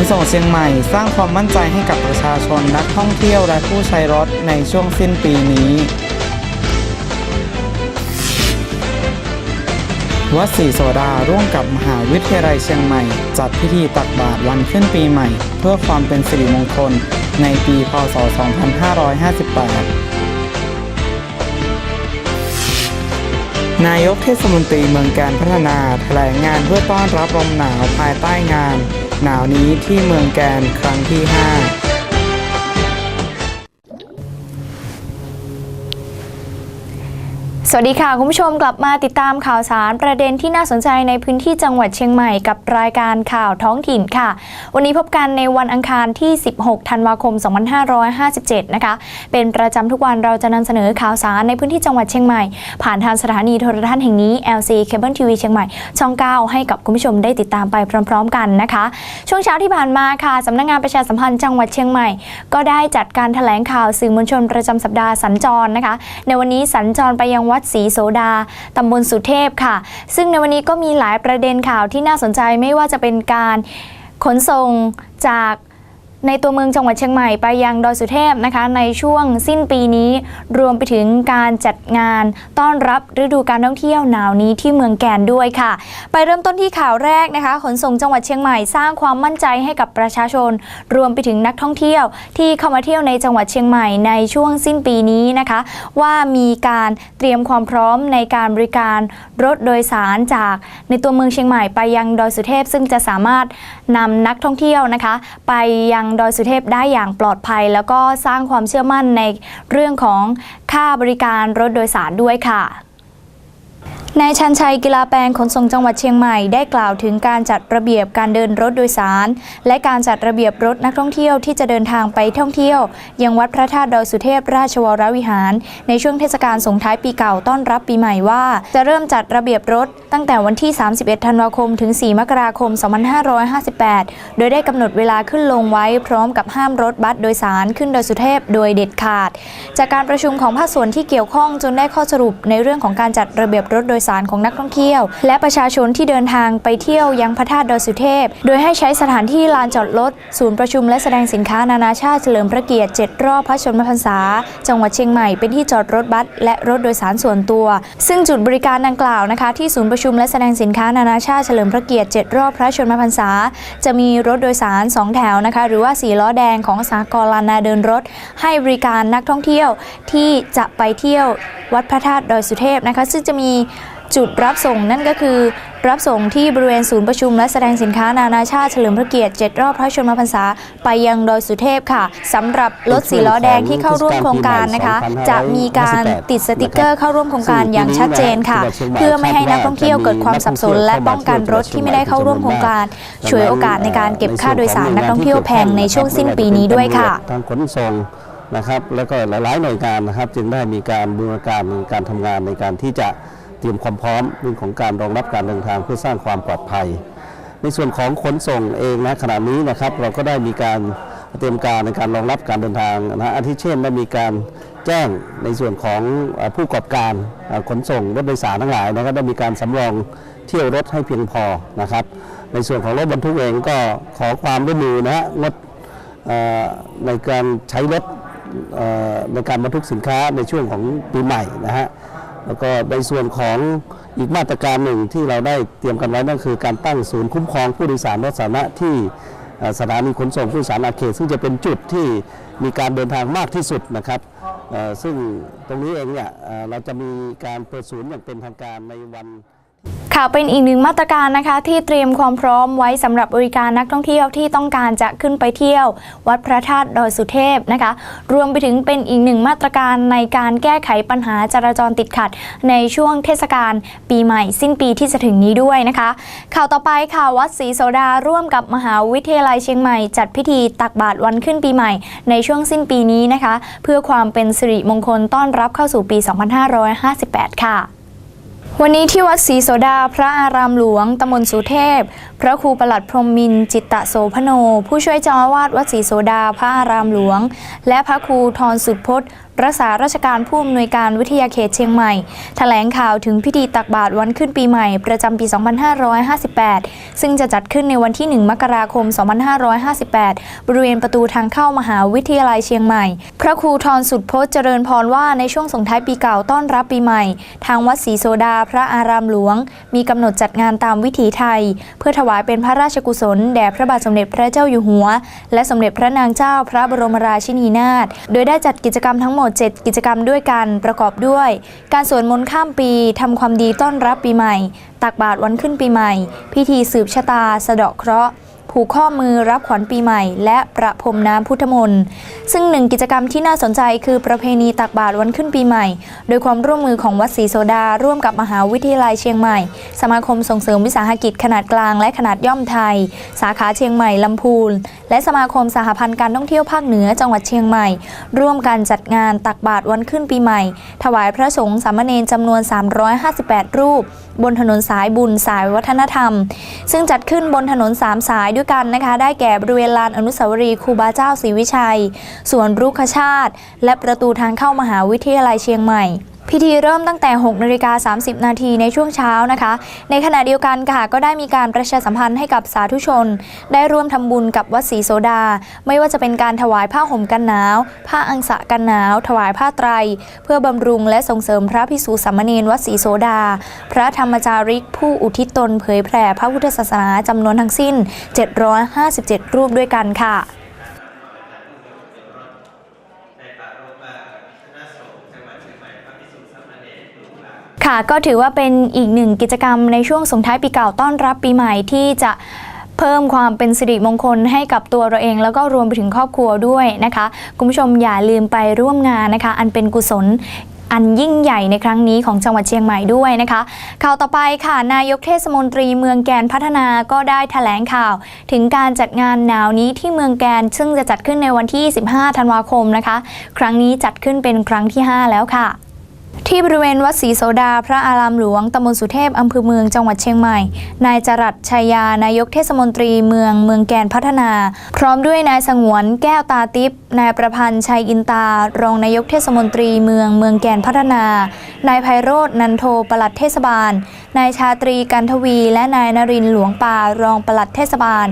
นส่งเชียงใหม่ สร้างความมั่นใจให้กับประชาชนนักท่องเที่ยวและผู้ใช้รถในช่วงสิ้นปีนี้ วัดศรีโสดาร่วมกับมหาวิทยาลัยเชียงใหม่ จัดพิธีตักบาตรวันขึ้นปีใหม่ เพื่อความเป็นสิริมงคล ในปีพศ 2558นายกเทศมนตรีเมืองการพัฒนาแถลงงานเพื่อต้อนรับลมหนาวภายใต้งาน หนาวนี้ที่เมืองแกนครั้งที่ 5 สวัสดีค่ะ คุณผู้ชมกลับมาติดตามข่าวสารประเด็นที่น่าสนใจในพื้นที่จังหวัดเชียงใหม่กับรายการข่าวท้องถิ่นค่ะ วันนี้พบกันในวันอังคารที่ 16 ธันวาคม 2557 นะคะ เป็นประจำทุกวันเราจะนำเสนอข่าวสารในพื้นที่จังหวัดเชียงใหม่ ผ่านทางสถานีโทรทัศน์แห่งนี้ LC Cable TV เชียงใหม่ ช่อง 9 ให้กับคุณผู้ชมได้ติดตามไปพร้อม ๆ กันนะคะ ช่วงเช้าที่ผ่านมาค่ะสำนักงานประชาสัมพันธ์จังหวัดเชียงใหม่ ก็ได้จัดการแถลงข่าวสื่อมวลชนประจำสัปดาห์สัญจรนะคะ ในวันนี้สัญจรไปยังวัดศรีโสดาตำบลสุเทพค่ะ ซึ่งในวันนี้ก็มีหลายประเด็นข่าวที่น่าสนใจไม่ว่าจะเป็นการขนส่งจาก ในตัวเมืองจังหวัดเชียงใหม่ไปยังดอยสุเทพนะคะ ในช่วงสิ้นปีนี้ รวมไปถึงการจัดงานต้อนรับฤดูการท่องเที่ยวหนาวนี้ที่เมืองแกนด้วยค่ะ ไปเริ่มต้นที่ข่าวแรกนะคะ ขนส่งจังหวัดเชียงใหม่สร้างความมั่นใจให้กับประชาชน รวมไปถึงนักท่องเที่ยว ที่เข้ามาเที่ยวในจังหวัดเชียงใหม่ในช่วงสิ้นปีนี้นะคะ ว่ามีการเตรียมความพร้อมในการบริการรถโดยสารจาก ในตัวเมืองเชียงใหม่ไปยังดอยสุเทพ ซึ่งจะสามารถนำนักท่องเที่ยวนะคะ ไปยังดอยสุเทพได้อย่างปลอดภัย แล้วก็สร้างความเชื่อมั่นในเรื่องของค่าบริการรถโดยสารด้วยค่ะ นายชันชัยกีฬาแปลงขนส่งจังหวัดเชียงใหม่ได้กล่าวถึงการจัดระเบียบการเดินรถโดยสาร และการจัดระเบียบรถนักท่องเที่ยวที่จะเดินทางไปท่องเที่ยว ยังวัดพระธาตุดอยสุเทพราชวรวิหาร ในช่วงเทศกาลส่งท้ายปีเก่าต้อนรับปีใหม่ว่า จะเริ่มจัดระเบียบรถตั้งแต่วันที่ 31 ธันวาคม ถึง 4 มกราคม 2558 โดยได้กำหนดเวลาขึ้นลงไว้พร้อมกับห้ามรถบัสโดยสารขึ้นดอยสุเทพโดยเด็ดขาด จากการประชุมของภาคส่วนที่เกี่ยวข้องจนได้ข้อสรุปในเรื่องของการจัดระเบียบรถโดยสารของนักท่องเที่ยว และประชาชนที่เดินทางไปเที่ยวยังพระธาตุดอยสุเทพ โดยให้ใช้สถานที่ลานจอดรถศูนย์ประชุมและแสดงสินค้านานาชาติเฉลิมพระเกียรติ 7 รอบพระชนมพรรษา จังหวัดเชียงใหม่เป็นที่จอดรถบัสและรถโดยสารส่วนตัว ซึ่งจุดบริการดังกล่าวนะคะที่ศูนย์ประชุมและแสดงสินค้านานาชาติเฉลิมพระเกียรติ 7 รอบพระชนมพรรษา จะมีรถโดยสาร 2 แถวนะคะหรือว่าสีล้อแดงของสากลลานาเดินรถ ให้บริการนักท่องเที่ยวที่จะไปเที่ยววัดพระธาตุดอยสุเทพนะคะ ซึ่งจะมี จุดรับส่งนั่นก็คือ รับส่งที่บริเวณศูนย์ประชุมและแสดงสินค้านานาชาติเฉลิมพระเกียรติ 7 รอบพระชนมพรรษา ไปยังดอยสุเทพค่ะสำหรับรถสีล้อแดงที่เข้าร่วมโครงการนะคะ จะมีการติดสติกเกอร์เข้าร่วมโครงการอย่างชัดเจนค่ะ เพื่อไม่ให้นักท่องเที่ยวเกิดความสับสน และป้องกันรถที่ไม่ได้เข้าร่วมโครงการฉวยโอกาสในการเก็บค่าโดยสารนักท่องเที่ยวแพงในช่วงสิ้นปีนี้ด้วยค่ะทางขนส่งนะครับแล้วก็หลายๆหน่วยงานนะครับ จึงได้มีการบูรณาการการทำงานในการที่จะ เตรียมความพร้อมเรื่องของการรองรับการเดินทางเพื่อสร้างความปลอดภัย ในส่วนของขนส่งเองนะขณะนี้นะครับเราก็ได้มีการเตรียมการในการรองรับการเดินทางนะอาทิเช่นได้มีการแจ้งในส่วนของผู้ประกอบการขนส่งรถโดยสารทั้งหลายนะครับได้มีการสำรองเที่ยวรถให้เพียงพอนะครับ ในส่วนของรถบรรทุกเองก็ขอความร่วมมือนะฮะงดเอ่อในการใช้รถในการบรรทุกสินค้าในช่วงของปีใหม่นะฮะ แล้วก็ในส่วนของอีกมาตรการหนึ่งที่เราได้เตรียมกันไว้นั่นคือการตั้งศูนย์คุ้มครองผู้โดยสารรถสาธารณะที่สถานีขนส่งผู้โดยสารอาเขต ซึ่งจะเป็นจุดที่มีการเดินทางมากที่สุดนะครับซึ่งตรงนี้เองเนี่ยเอ่อเราจะมีการเปิดศูนย์อย่างเป็นทางการในวัน ค่ะเป็นอีกหนึ่งมาตรการนะคะที่เตรียมความพร้อมไว้สำหรับบริการนักท่องเที่ยวที่ต้องการจะขึ้นไปเที่ยว วัดพระธาตุดอยสุเทพนะคะ รวมไปถึงเป็นอีกหนึ่งมาตรการในการแก้ไขปัญหาจราจรติดขัด ในช่วงเทศกาลปีใหม่ สิ้นปีที่จะถึงนี้ด้วยนะคะ ข่าวต่อไปค่ะวัดศรีโสดาร่วมกับมหาวิทยาลัยเชียงใหม่ จัดพิธีตักบาตรวันขึ้นปีใหม่ ในช่วงสิ้นปีนี้นะคะ เพื่อความเป็นสิริมงคลต้อนรับเข้าสู่ปี 2558 ค่ะ วันนี้ที่วัดศรีโสดาพระอารามหลวงตำบลสุเทพพระครูประหลัดพรมมินจิตตะโสพโน ผู้ช่วยเจ้าอาวาสวัดศรีโสดาพระอารามหลวง และพระครูทรสุดพจน์รักษาราชการผู้อำนวยการวิทยาเขตเชียงใหม่แถลงข่าวถึงพิธีตักบาตรวันขึ้นปีใหม่ ประจำปี 2558 ซึ่งจะจัดขึ้นในวันที่ 1 มกราคม 2558 บริเวณประตูทางเข้ามหาวิทยาลัยเชียงใหม่ พระครูทรสุดพจน์เจริญพรว่าในช่วงส่งท้ายปีเก่าต้อนรับปีใหม่ ทางวัดศรีโซดาพระอารามหลวง มีกำหนดจัดงานตามวิถีไทย เพื่อถวายเป็นพระราชกุศลแด่พระบาทสมเด็จพระเจ้าอยู่หัว และสมเด็จพระนางเจ้าพระบรมราชินีนาถ โดยได้จัดกิจกรรมทั้งหมด 7 กิจกรรมด้วยกันประกอบด้วย การสวดมนต์ข้ามปีทำความดีต้อนรับปีใหม่ ตักบาตรวันขึ้นปีใหม่ พิธีสืบชะตา สะเดาะเคราะห์ ผูกข้อมือรับขวัญปีใหม่ และประพรมน้ำพุทธมนต์ ซึ่งหนึ่งกิจกรรมที่น่าสนใจคือประเพณีตักบาตรวันขึ้นปีใหม่ โดยความร่วมมือของวัดศรีโซดา ร่วมกับมหาวิทยาลัยเชียงใหม่ สมาคมส่งเสริมวิสาหกิจขนาดกลางและขนาดย่อมไทย สาขาเชียงใหม่ลำพูน และสมาคมสหพันธ์การท่องเที่ยวภาคเหนือจังหวัดเชียงใหม่ ร่วมกันจัดงานตักบาตรวันขึ้นปีใหม่ ถวายพระสงฆ์สามเณรจำนวน 358 รูป บนถนนสายบุญสายวัฒนธรรม ซึ่งจัดขึ้นบนถนน 3 สายด้วยกันนะคะ ได้แก่บริเวณลานอนุสาวรีย์ครูบาเจ้าศรีวิชัย สวนรุกขชาติ และประตูทางเข้ามหาวิทยาลัยเชียงใหม่ พิธีเริ่มตั้งแต่ 6นาฬิกา30 นาทีในช่วงเช้านะคะ ในขณะเดียวกันค่ะก็ได้มีการประชาสัมพันธ์ให้กับสาธุชน ได้ร่วมทำบุญกับวัดศรีโสดา ไม่ว่าจะเป็นการถวายผ้าห่มกันหนาว ผ้าอังสะกันหนาว ถวายผ้าไตร เพื่อบำรุงและส่งเสริมพระภิกษุสามเณรวัดศรีโสดา พระธรรมจาริกผู้อุทิศตนเผยแผ่พระพุทธศาสนาจำนวนทั้งสิ้น 757 รูปด้วยกันค่ะ ค่ะก็ถือว่าเป็นอีกหนึ่งกิจกรรมในช่วงส่งท้ายปีเก่าต้อนรับปีใหม่ที่จะเพิ่มความเป็นสิริมงคลให้กับตัวเราเอง แล้วก็รวมไปถึงครอบครัวด้วยนะคะ คุณผู้ชมอย่าลืมไปร่วมงานนะคะ อันเป็นกุศลอันยิ่งใหญ่ในครั้งนี้ของจังหวัดเชียงใหม่ด้วยนะคะ ข่าวต่อไปค่ะนายกเทศมนตรีเมืองแกนพัฒนาก็ได้แถลงข่าว ถึงการจัดงานหนาวนี้ที่เมืองแกน ซึ่งจะจัดขึ้นในวันที่ 15 ธันวาคมนะคะ ครั้งนี้จัดขึ้นเป็นครั้งที่ 5 แล้วค่ะ ที่บริเวณวัดศรีโสดา พระอารามหลวงตำบลสุเทพอำเภอเมืองจังหวัดเชียงใหม่ นายจรัสชัยยานายกเทศมนตรีเมืองเมืองแกนพัฒนา พร้อมด้วยนายสงวนแก้วตาติบนายประพันธ์ชัยอินตา รองนายกเทศมนตรีเมืองเมืองแกนพัฒนา นายไพโรจน์นันโทปลัดเทศบาล นายชาตรีกันทวี และนายนรินทร์หลวงปารองปลัดเทศบาล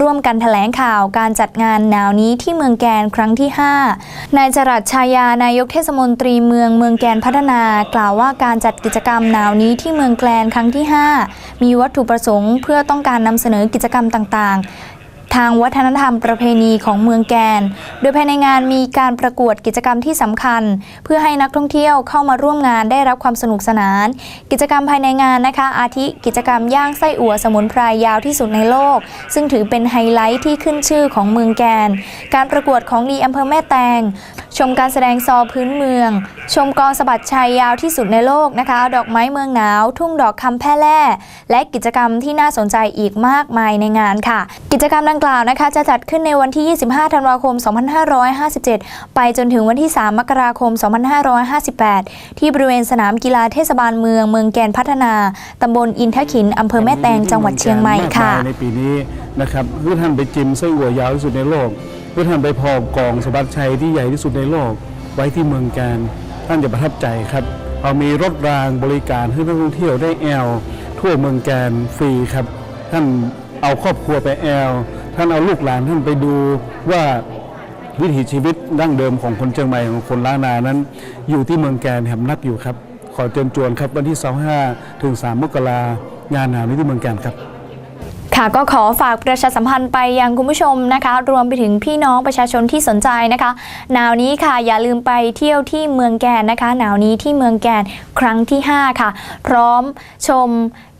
ร่วมกันแถลงข่าวการจัดงานหนาวนี้ที่เมืองแกนครั้งที่ 5 นายจรัสชายานายกเทศมนตรีเมืองเมืองแกนพัฒนากล่าวว่าการจัดกิจกรรมหนาวนี้ที่เมืองแกลนครั้งที่ 5 มีวัตถุประสงค์ เพื่อต้องการนำเสนอกิจกรรมต่างๆ ทางวัฒนธรรมประเพณีของเมืองแกน โดยภายในงานมีการประกวดกิจกรรมที่สำคัญ เพื่อให้นักท่องเที่ยวเข้ามาร่วมงานได้รับความสนุกสนาน กิจกรรมภายในงานนะคะ อาทิกิจกรรมย่างไส้อั่วสมุนไพรยาวที่สุดในโลก ซึ่งถือเป็นไฮไลท์ที่ขึ้นชื่อของเมืองแกน การประกวดของดีอำเภอแม่แตงชมการแสดงซอพื้นเมือง ชมกองสะบัดชัยยาวที่สุดในโลกนะคะ ดอกไม้เมืองหนาว ทุ่งดอกคำแพร่แล่และกิจกรรมที่น่าสนใจอีกมากมายในงานค่ะ กิจกรรมดังกล่าวนะคะ จะจัดขึ้นในวันที่ 25 ธันวาคม 2557 ไปจนถึงวันที่ 3 มกราคม 2558 ที่บริเวณสนามกีฬาเทศบาลเมือง เมืองแกนพัฒนาตำบลอินทขินอำเภอแม่แตงจังหวัดเชียงใหม่ค่ะในปีนี้นะครับเพื่อท่านไปจิมไส้อั่วยาวที่สุดในโลก เพื่อท่านไปพอกองสะบัดชัยที่ใหญ่ที่สุดในโลกไว้ที่เมืองการท่านจะประทับใจครับเอามีรถรางบริการให้นักท่องเที่ยวได้แอลทั่วเมืองการฟรีครับ ท่านเอาครอบครัวไปแอลท่านเอาลูกหลานท่านไปดูว่าวิถีชีวิตดั้งเดิมของคนเชียงใหม่ของคนล้านนานั้น อยู่ที่เมืองแกนแหมนักอยู่ครับ ขอเชิญชวนครับวันที่ 25 ถึง 3 มกรางานหนาวที่เมืองแกนครับ ค่ะก็ขอฝากประชาสัมพันธ์ไปยังคุณผู้ชมนะคะ รวมไปถึงพี่น้องประชาชนที่สนใจนะคะหนาวนี้ค่ะอย่าลืมไปเที่ยวที่เมืองแกนนะคะ หนาวนี้ที่เมืองแกนครั้งที่ 5 ค่ะ พร้อมชม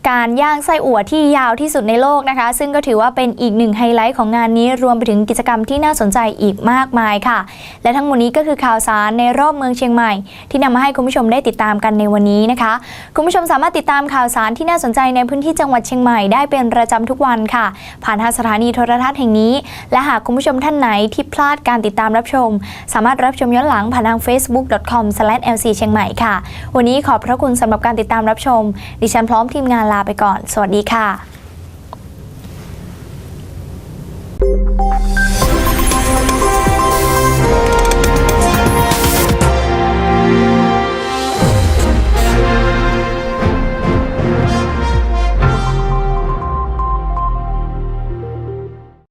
การย่างไส้อั่วที่ยาวที่สุดในโลกนะคะ ซึ่งก็ถือว่าเป็นอีกหนึ่งไฮไลท์ของงานนี้รวมไปถึงกิจกรรมที่น่าสนใจอีกมากมายค่ะ และทั้งหมดนี้ก็คือข่าวสารในรอบเมืองเชียงใหม่ ที่นำมาให้คุณผู้ชมได้ติดตามกันในวันนี้นะคะ คุณผู้ชมสามารถติดตามข่าวสารที่น่าสนใจในพื้นที่จังหวัดเชียงใหม่ได้เป็นประจำทุกวันค่ะ ผ่านทางสถานีโทรทัศน์แห่งนี้ และหากคุณผู้ชมท่านไหนที่พลาดการติดตามรับชม สามารถรับชมย้อนหลังผ่านทาง facebook.com/lc เชียงใหม่ค่ะ วันนี้ขอบพระคุณสำหรับการติดตามรับชม ดิฉันพร้อมทีมงานลาไปก่อน สวัสดีค่ะ